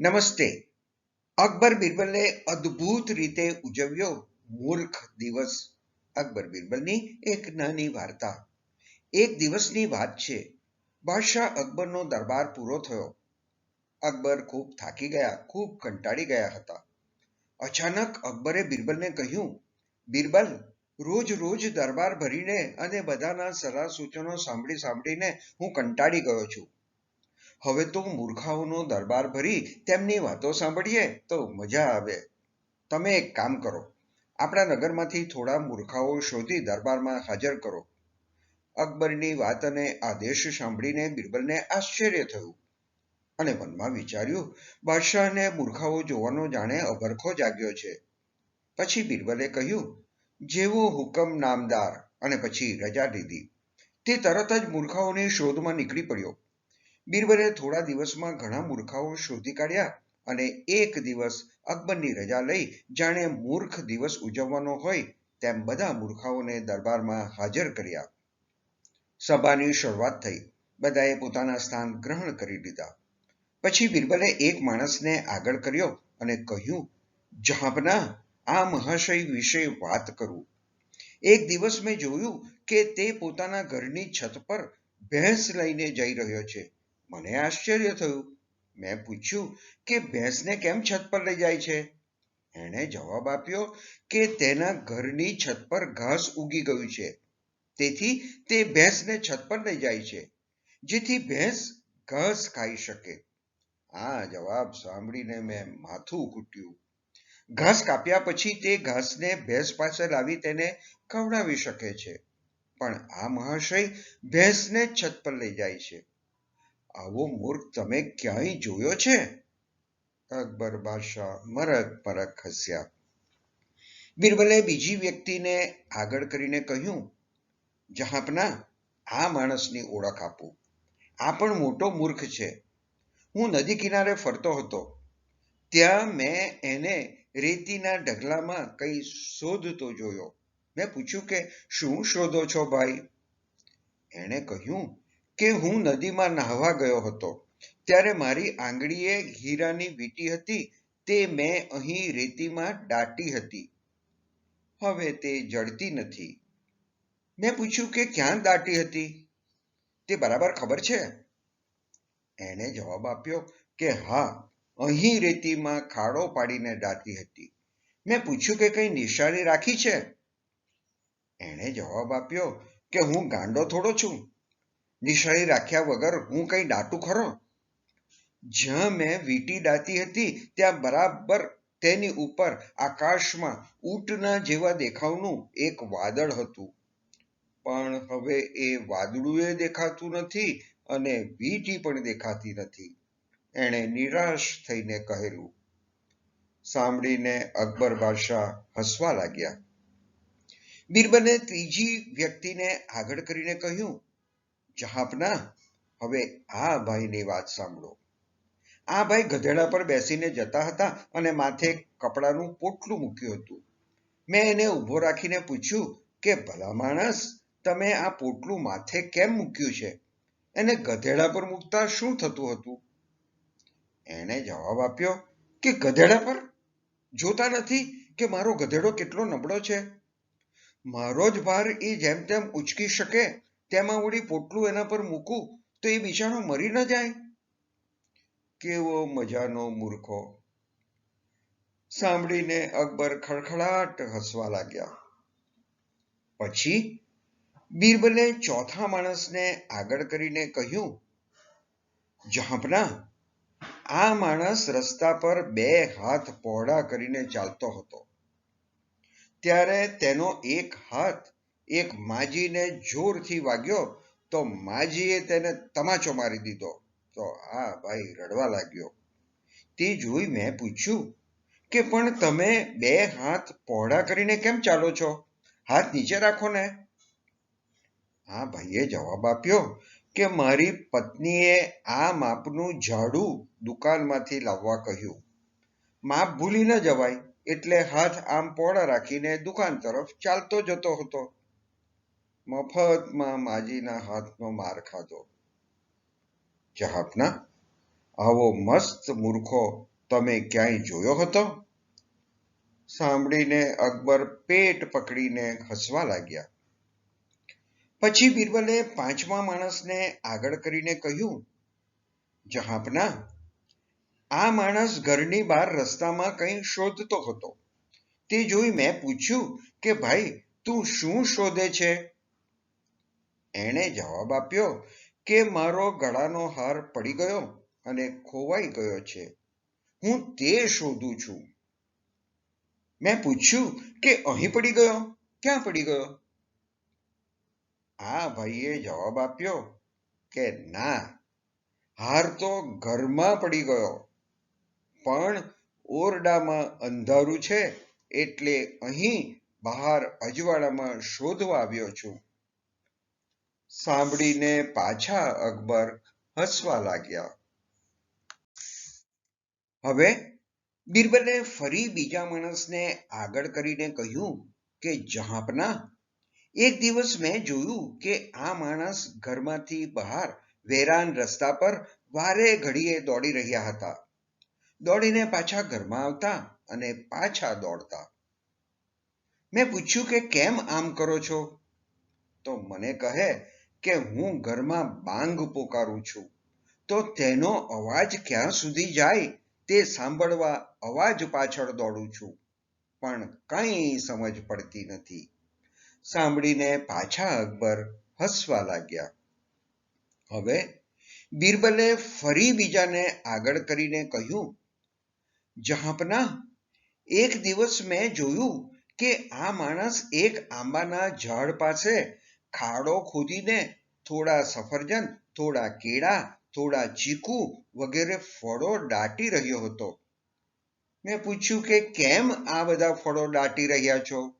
નમસ્તે. અકબર બિરબલે અદ્ભુત રીતે ઉજવ્યો મૂર્ખ દિવસ. અકબર બિરબલની એક નાની વાર્તા. એક દિવસની વાત છે. બાદશાહ અકબરનો દરબાર પૂરો થયો. અકબર ખૂબ થાકી ગયા, ખૂબ કંટાળી ગયા હતા. અચાનક અકબરે બિરબલને કહ્યું, બિરબલ, રોજ રોજ દરબાર ભરીને અને બધાના સલાહ સૂચનો સાંભળી સાંભળીને હું કંટાળી ગયો છું. હવે તો મૂર્ખાઓનો દરબાર ભરી તેમની વાતો સાંભળીએ તો મજા આવે. તમે એક કામ કરો, આપણા નગરમાંથી થોડા મૂર્ખાઓ શોધી દરબારમાં હાજર કરો. અકબરની વાત અને આદેશ સાંભળીને બિરબલને આશ્ચર્ય થયું અને મનમાં વિચાર્યું બાદશાહને મૂર્ખાઓ જોવાનો જાણે અભરખો જાગ્યો છે. પછી બિરબલે કહ્યું, જેવો હુકમ નામદાર અને પછી રજા લીધી તે તરત જ મૂર્ખાઓની શોધમાં નીકળી પડ્યો. બિરબલે થોડા દિવસમાં ઘણા મૂર્ખાઓ શોધી કાઢ્યા અને એક દિવસ અકબરની રજા લઈ જાણે મૂર્ખ દિવસ ઉજવવાનો હોય તેમ બધા મૂર્ખાઓને દરબારમાં હાજર કર્યા. સભાની શરૂઆત થઈ. બધાએ પોતાના સ્થાન ગ્રહણ કરી લીધા. પછી બિરબલે એક માણસને આગળ કર્યો અને કહ્યું, જહાંપના, આ મહાશય વિશે વાત કરું. એક દિવસ મેં જોયું કે તે પોતાના ઘરની છત પર ભેંસ લઈને જઈ રહ્યો છે. મને આશ્ચર્ય થયું. મેં પૂછ્યું કે ભેંસને કેમ છત પર લઈ જાય છે? એણે જવાબ આપ્યો કે તેના ઘરની છત પર ઘાસ ઉગી ગયું છે. તેથી તે ભેંસને છત પર લઈ જાય છે, જેથી ભેંસ ઘાસ ખાઈ શકે. આ જવાબ સાંભળીને મેં માથું કૂટ્યું ઘાસ કાપ્યા પછી તે ઘાસને ભેંસ પાસે લાવી તેને ખવડાવી શકે છે. પણ આ મહાશય ભેંસને છત પર લઈ જાય છે. આવો મૂર્ખ તમે ક્યાંય જોયો છે? અકબર બાદશાહ મરક પરક હસ્યા બિરબલે બીજી વ્યક્તિને આગળ કરીને કહ્યું, જહાપના, આ માણસની ઓળખ આપો. આ પણ મોટો મૂર્ખ છે. હું નદી કિનારે ફરતો હતો. ત્યાં મેં એને રેતીના ઢગલામાં કંઈ શોધતો જોયો. મેં પૂછ્યું કે, શું શોધો છો ભાઈ? એણે કહ્યું કે હું નદીમાં નાહવા ગયો હતો. ત્યારે મારી આંગળીએ હીરાની વીંટી હતી, તે મેં અહીં રેતીમાં દાટી હતી. હવે તે જડતી નથી. મેં પૂછ્યું કે ક્યાં દાટી હતી? તે બરાબર ખબર છે? એણે જવાબ આપ્યો કે હા, અહીં રેતીમાં ખાડો પાડીને દાટી હતી. મેં પૂછ્યું કે કઈ નિશાની રાખી છે? એણે જવાબ આપ્યો કે હું ગાંડો થોડો છું. નિશાળી રાખ્યા વગર હું કઈ દાટું ખરો? જ્યાં મેં વીંટી દાતી હતી, ત્યાં બરાબર તેની ઉપર આકાશમાં ઊંટના જેવા દેખાવનું એક વાદળ હતું. પણ હવે એ વાદળુએ દેખાતું નથી અને વીંટી પણ દેખાતી નથી. એણે નિરાશ થઈને કહેલું. સાંભળીને અકબર બાદશાહ હસવા લાગ્યા. બિરબલે ત્રીજી વ્યક્તિને આગળ કરીને કહ્યું જહાપના હવે આ ભાઈની વાત સાંભળો. આ ભાઈ ગધેડા પર બેસીને જતા હતા અને માથે કપડાનું પોટલું મૂક્યું હતું. મેં એને ઊભો રાખીને પૂછ્યું કે, ભલા માણસ, તમે આ પોટલું માથે કેમ મૂક્યું છે? એને ગધેડા પર મૂકતા શું થતું હતું? એણે જવાબ આપ્યો કે, ગધેડા પર? જોતા નથી કે મારો ગધેડો કેટલો નબળો છે? મારો જ ભાર એ જેમ તેમ ઉચકી શકે તેમાં વળી પોટલું એના પર મૂકું, તો એ બિચારો મરી ન જાય. કેવો મજાનો મૂર્ખો. સાંભળીને અકબર ખડખડાટ હસવા લાગ્યા. પછી બીરબલે ચોથા માણસને આગળ કરીને કહ્યું, જહાંપના, આ માણસ રસ્તા પર બે હાથ પહોળા કરીને ચાલતો હતો. ત્યારે તેનો એક હાથ એક માજીને જોરથી વાગ્યો તો માજીએ તેને તમાચો મારી દીધો. તો આ ભાઈ રડવા લાગ્યો. તે જોઈ મેં પૂછ્યું કે પણ તમે બે હાથ પહોળા કરીને કેમ ચાલો છો? હાથ નીચે રાખો ને. આ ભાઈએ જવાબ આપ્યો કે મારી પત્નીએ આ માપનું ઝાડુ દુકાનમાંથી લાવવા કહ્યું. માપ ભૂલી ન જવાય એટલે હાથ આમ પહોળા રાખીને દુકાન તરફ ચાલતો જતો હતો. મફતમાં માજીના હાથનો માર ખાધો. જહાપના આવો મસ્ત મૂર્ખો, તમે ક્યાંય જોયો હતો? સાંભળીને અકબર પેટ પકડીને હસવા લાગ્યા. પછી બિરબલે પાંચમા માણસને આગળ કરીને કહ્યું જહાપના આ માણસ ઘરની બહાર રસ્તામાં કંઈ શોધતો હતો. તે જોઈ મેં પૂછ્યું કે, ભાઈ, તું શું શોધે છે? એણે જવાબ આપ્યો કે મારો ગળાનો હાર પડી ગયો અને ખોવાઈ ગયો છે. હું તે શોધું છું. મેં પૂછ્યું કે અહીં પડી ગયો? ક્યાં પડી ગયો? આ ભાઈએ જવાબ આપ્યો કે ના, હાર તો ઘરમાં પડી ગયો, પણ ઓરડામાં અંધારું છે એટલે અહીં બહાર અજવાળામાં શોધવા આવ્યો છું. સાંભળીને પાછા અકબર હસવા લાગ્યા. હવે બિરબલે ફરી બીજા માણસને આગળ કરીને કહ્યું કે, જહાપના, એક દિવસ મેં જોયું કે આ માણસ ઘરમાંથી બહાર વેરાન રસ્તા પર વારે ઘડીએ દોડી રહ્યા હતા. દોડીને પાછા ઘરમાં આવતા અને પાછા દોડતા. મેં પૂછ્યું કે, કેમ આમ કરો છો? તો મને કહે કે હું ઘરમાં બાંગ પોકારું છું, તો તેનો અવાજ ક્યાં સુધી જાય તે સાંભળવા અવાજ પાછળ દોડું છું. પણ કંઈ સમજ પડતી નથી. સાંભળીને પાછા અકબર હસવા લાગ્યા. હવે બિરબલે ફરી બીજાને આગળ કરીને કહ્યું, જહાપના, એક દિવસ મેં જોયું કે આ માણસ એક આંબાના ઝાડ પાસે ખાડો ખોદીને થોડા સફરજન, થોડા કેળા, થોડા ચીકુ વગેરે ફળો દાટી રહ્યો હતો. મેં પૂછ્યું કે કેમ આ બધા ફળો દાટી રહ્યા છો?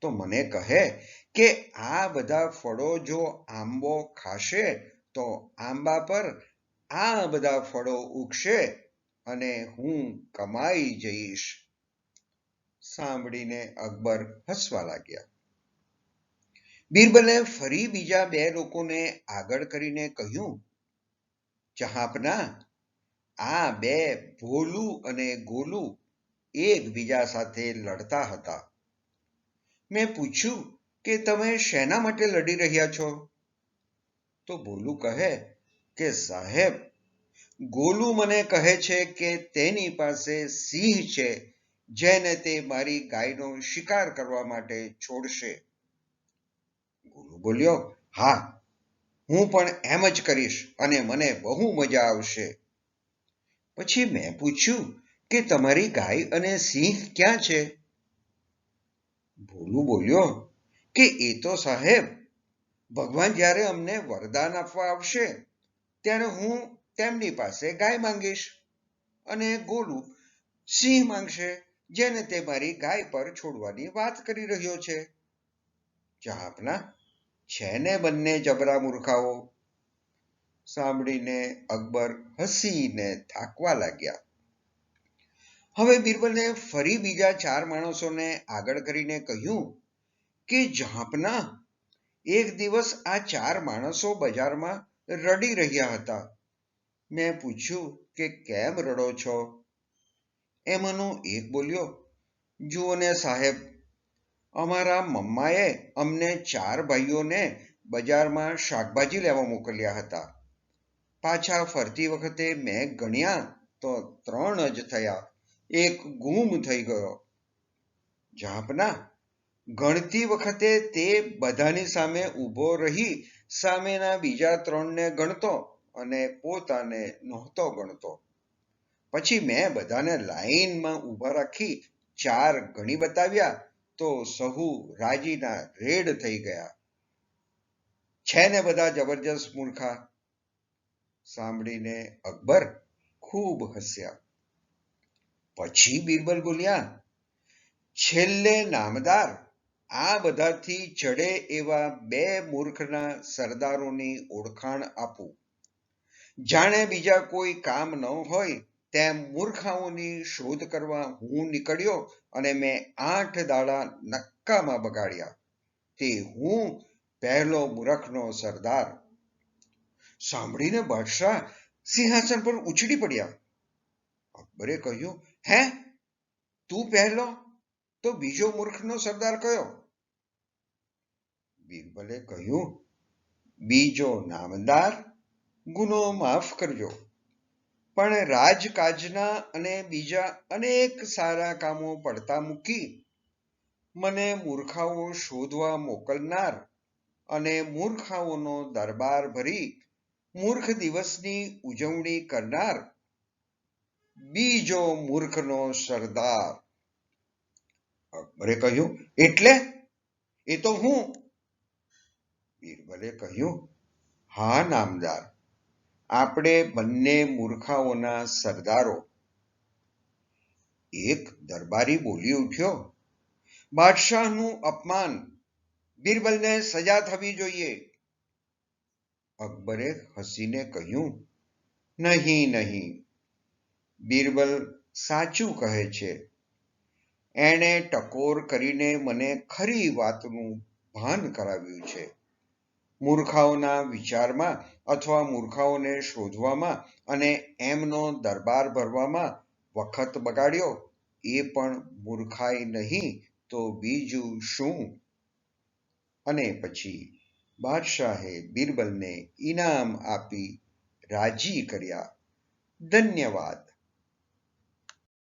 તો મને કહે કે આ બધા ફળો જો આંબો ખાશે તો આંબા પર આ બધા ફળો ઉગશે અને હું કમાઈ જઈશ. સાંભળીને અકબર હસવા લાગ્યા. બિરબલે ફરી બીજા બે લોકોને આગળ કરીને કહ્યું, ચહાપના, આ બે ભોલું અને ગોલું એકબીજા સાથે લડતા હતા. મેં પૂછ્યું કે તમે શેના માટે લડી રહ્યા છો? તો ભોલું કહે કે, સાહેબ, ગોલુ મને કહે છે કે તેની પાસે સિંહ છે, જેને તે મારી ગાયનો શિકાર કરવા માટે છોડશે. બોલ્યો, હા, હું પણ એમ જ કરીશ અને મને બહુ મજા આવશે. પછી મેં પૂછ્યું કે તમારી ગાય અને સિંહ ક્યાં છે? ભોલું બોલ્યો, કે એ તો સાહેબ, ભગવાન જ્યારે અમને વરદાન આપવા આવશે, ત્યારે હું તેમની પાસે ગાય માંગીશ અને ગોલું સિંહ માંગશે, જેને તે મારી ગાય પર છોડવાની વાત કરી રહ્યો છે. જહાપના છે ને બંને જબરા મૂર્ખાઓ? સાંભળીને અકબર હસીને થાકવા લાગ્યા. હવે બિરબલે ફરી બીજા ચાર માણસોને આગળ કરીને કહ્યું કે, ઝાંપના, એક દિવસ આ ચાર માણસો બજારમાં રડી રહ્યા હતા. મેં પૂછ્યું કે કેમ રડો છો? એમાંનો એક બોલ્યો, જુઓ ને સાહેબ અમારા મમ્માએ અમને ચાર ભાઈઓને બજારમાં શાકભાજી લેવા મોકલ્યા હતા. પાછા ફરતી વખતે મેં ગણ્યા તો ત્રણ જ થયા. એક ગુમ થઈ ગયો. જાપના ગણતી વખતે તે બધાની સામે ઊભો રહી, સામેના બીજા ત્રણને ગણતો અને પોતાને નહોતો ગણતો. પછી મેં બધાને લાઈનમાં ઊભા રાખી ચાર ગણી બતાવ્યા. તો સહુ રાજીના રેડ થઈ ગયા. છે ને બધા જબરજસ્ત મૂર્ખા? સાંભળીને અકબર ખૂબ હસ્યા. પછી બિરબલ બોલ્યા, છેલ્લે નામદાર, આ બધાથી ચડે એવા બે મૂર્ખના સરદારોની ઓળખાણ આપું. જાણે બીજા કોઈ કામ ન હોય તેમ મૂર્ખાઓની શોધ કરવા હું નીકળ્યો અને મેં આઠ દાડા નક્કામાં બગાડ્યા. તે હું પહેલો મૂર્ખનો સરદાર. સાંભળીને બાદશાહ સિંહાસન પર ઉછળી પડ્યા. અકબરે કહ્યું, હે, તું પહેલો? તો બીજો મૂર્ખનો સરદાર કયો? બીરબલે કહ્યું, બીજો નામદાર, ગુનો માફ કરજો. પણ રાજકાજના અને બીજા અનેક સારા કામો પડતા મૂકી મને મૂર્ખાઓ શોધવા મોકલનાર અને મૂર્ખાઓનો દરબાર ભરી મૂર્ખ દિવસની ઉજવણી કરનાર બીજો મૂર્ખનો સરદાર. અકબરે કહ્યું? એટલે? એ તો હું. બીરબલે કહ્યું, હા, નામદાર. આપણે બંને મૂર્ખાઓના સરદારો. એક દરબારી બોલી ઉઠ્યો, બાદશાહનું અપમાન, બીરબલને સજા થવી જોઈએ. અકબરે હસીને કહ્યું, નહીં નહીં, બીરબલ સાચું કહે છે. એણે ટકોર કરીને મને ખરી વાતનું ભાન કરાવ્યું છે. મૂર્ખાઓના વિચારમાં અથવા મૂર્ખાઓને શોધવામાં અને એમનો દરબાર ભરવામાં વખત બગાડ્યો, એ પણ મૂર્ખાઈ નહીં તો બીજું શું? અને પછી બાદશાહે બિરબલને ઇનામ આપી રાજી કર્યા. ધન્યવાદ.